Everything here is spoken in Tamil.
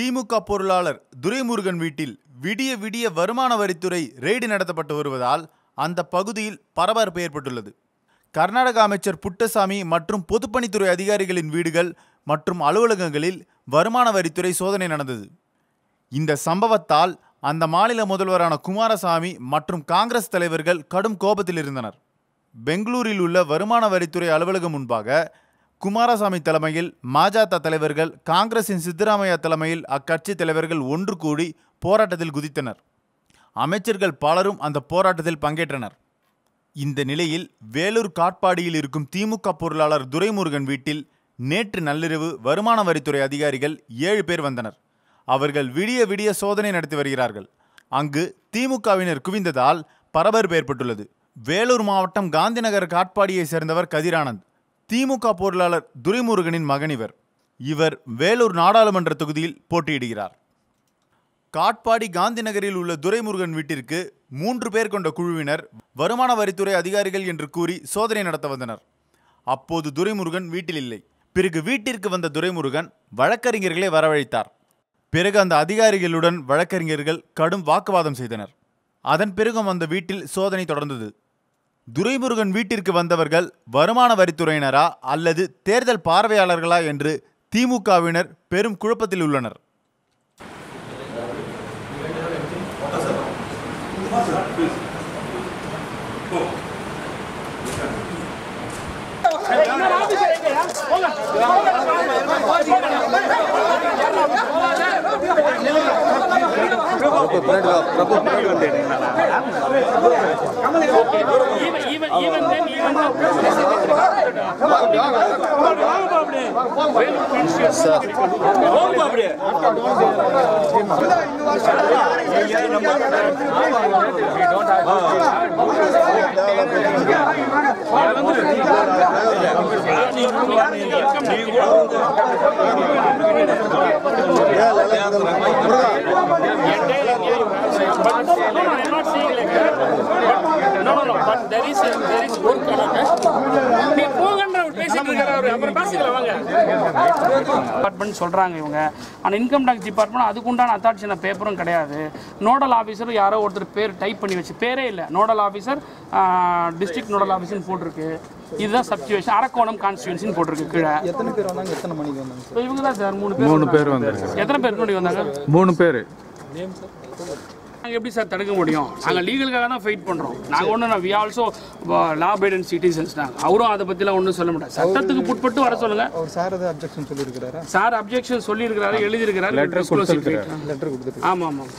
திமுக பொருளாளர் துரைமுருகன் வீட்டில் விடிய விடிய வருமான வரித்துறை ரெய்டு நடத்தப்பட்டு வருவதால் அந்த பகுதியில் பரபரப்பு ஏற்பட்டுள்ளது. கர்நாடக அமைச்சர் புட்டசாமி மற்றும் பொதுப்பணித்துறை அதிகாரிகளின் வீடுகள் மற்றும் அலுவலகங்களில் வருமான வரித்துறை சோதனை நடந்தது. இந்த சம்பவத்தால் அந்த மாநில முதல்வரான குமாரசாமி மற்றும் காங்கிரஸ் தலைவர்கள் கடும் கோபத்தில் இருந்தனர். பெங்களூரில் உள்ள வருமான வரித்துறை அலுவலகம் முன்பாக குமாரசாமி தலைமையில் மாஜாதா தலைவர்கள் காங்கிரசின் சித்தராமையா தலைமையில் அக்கட்சி தலைவர்கள் ஒன்று கூடி போராட்டத்தில் குதித்தனர். அமைச்சர்கள் பலரும் அந்த போராட்டத்தில் பங்கேற்றனர். இந்த நிலையில் வேலூர் காட்பாடியில் இருக்கும் திமுக பொருளாளர் துரைமுருகன் வீட்டில் நேற்று நள்ளிரவு வருமான வரித்துறை அதிகாரிகள் ஏழு பேர் வந்தனர். அவர்கள் விடிய விடிய சோதனை நடத்தி வருகிறார்கள். அங்கு திமுகவினர் குவிந்ததால் பரபரப்பு ஏற்பட்டுள்ளது. வேலூர் மாவட்டம் காந்திநகர் காட்பாடியை சேர்ந்தவர் கதிரானந்த். திமுக பொருளாளர் துரைமுருகனின் மகன் இவர். இவர் வேலூர் நாடாளுமன்ற தொகுதியில் போட்டியிடுகிறார். காட்பாடி காந்தி நகரில் உள்ள துரைமுருகன் வீட்டிற்கு மூன்று பேர் கொண்ட குழுவினர் வருமான வரித்துறை அதிகாரிகள் என்று கூறி சோதனை நடத்த வந்தனர். அப்போது துரைமுருகன் வீட்டில் இல்லை. பிறகு வீட்டிற்கு வந்த துரைமுருகன் வழக்கறிஞர்களை வரவழைத்தார். பிறகு அந்த அதிகாரிகளுடன் வழக்கறிஞர்கள் கடும் வாக்குவாதம் செய்தனர். அதன் பிறகும் அந்த வீட்டில் சோதனை தொடர்ந்தது. துரைமுருகன் வீட்டிற்கு வந்தவர்கள் வருமான வரித்துறையினரா அல்லது தேர்தல் பார்வையாளர்களா என்று திமுகவினர் பெரும் குழப்பத்தில் உள்ளனர் பிரபு பின்னாடி பிரபு பின்னாடி வந்து எடுங்க there is a, there is work around us. நீ போங்கன்ற அவர் பேசிட்டு இருக்காரு அவரு அப்புறம் பேசிக்கலாம் வாங்க டிபார்ட்மெண்ட் சொல்றாங்க இவங்க. ஆனால் இன்கம் டேக்ஸ் டிபார்ட்மெண்ட் அதுக்கு உண்டான அத்தாட்சியான பேப்பரும் கிடையாது. நோடல் ஆஃபீஸர் யாரோ ஒருத்தர் பேர் டைப் பண்ணி வச்சு பேரே இல்லை. நோடல் ஆஃபீஸர் டிஸ்ட்ரிக்ட் நோடல் ஆஃபீஸர்னு போட்டிருக்கு. இதுதான் சப்ஜுவேஷன் அரக்கோணம் கான்ஸ்டியூன்சின்னு போட்டிருக்கு கீழே. எத்தனை பேர் வந்தாங்க? எத்தனை மணிக்கு வந்தாங்க? இவங்க தான் சார் மூணு பேர் மூணு பேர் வந்தாங்க. எத்தனை பேர் முன்னாடி வந்தாங்க? மூணு பேர். நாங்கள் எப்படி சார் தடுக்க முடியும்? நாங்கள் லீகலுக்காக தான் ஃபைட் பண்ணுறோம் நாங்கள் ஒன்றும் we also law and citizens நாங்கள் அவரும் அதை பற்றிலாம் ஒன்றும் சொல்ல முடியாது சட்டத்துக்கு புட்பட்டு வர சொல்லுங்க. அவர் சார் ஏதாவது அப்ஜெக்ஷன் சொல்லியிருக்கிறாரா? சார் அப்ஜெக்ஷன் சொல்லியிருக்கிறாரு எழுதியிருக்கிறாரு Letter கொடுத்திருக்கிறாரு. லெட்டர் கொடுத்துட்டு ஆமாம் ஆமாம்.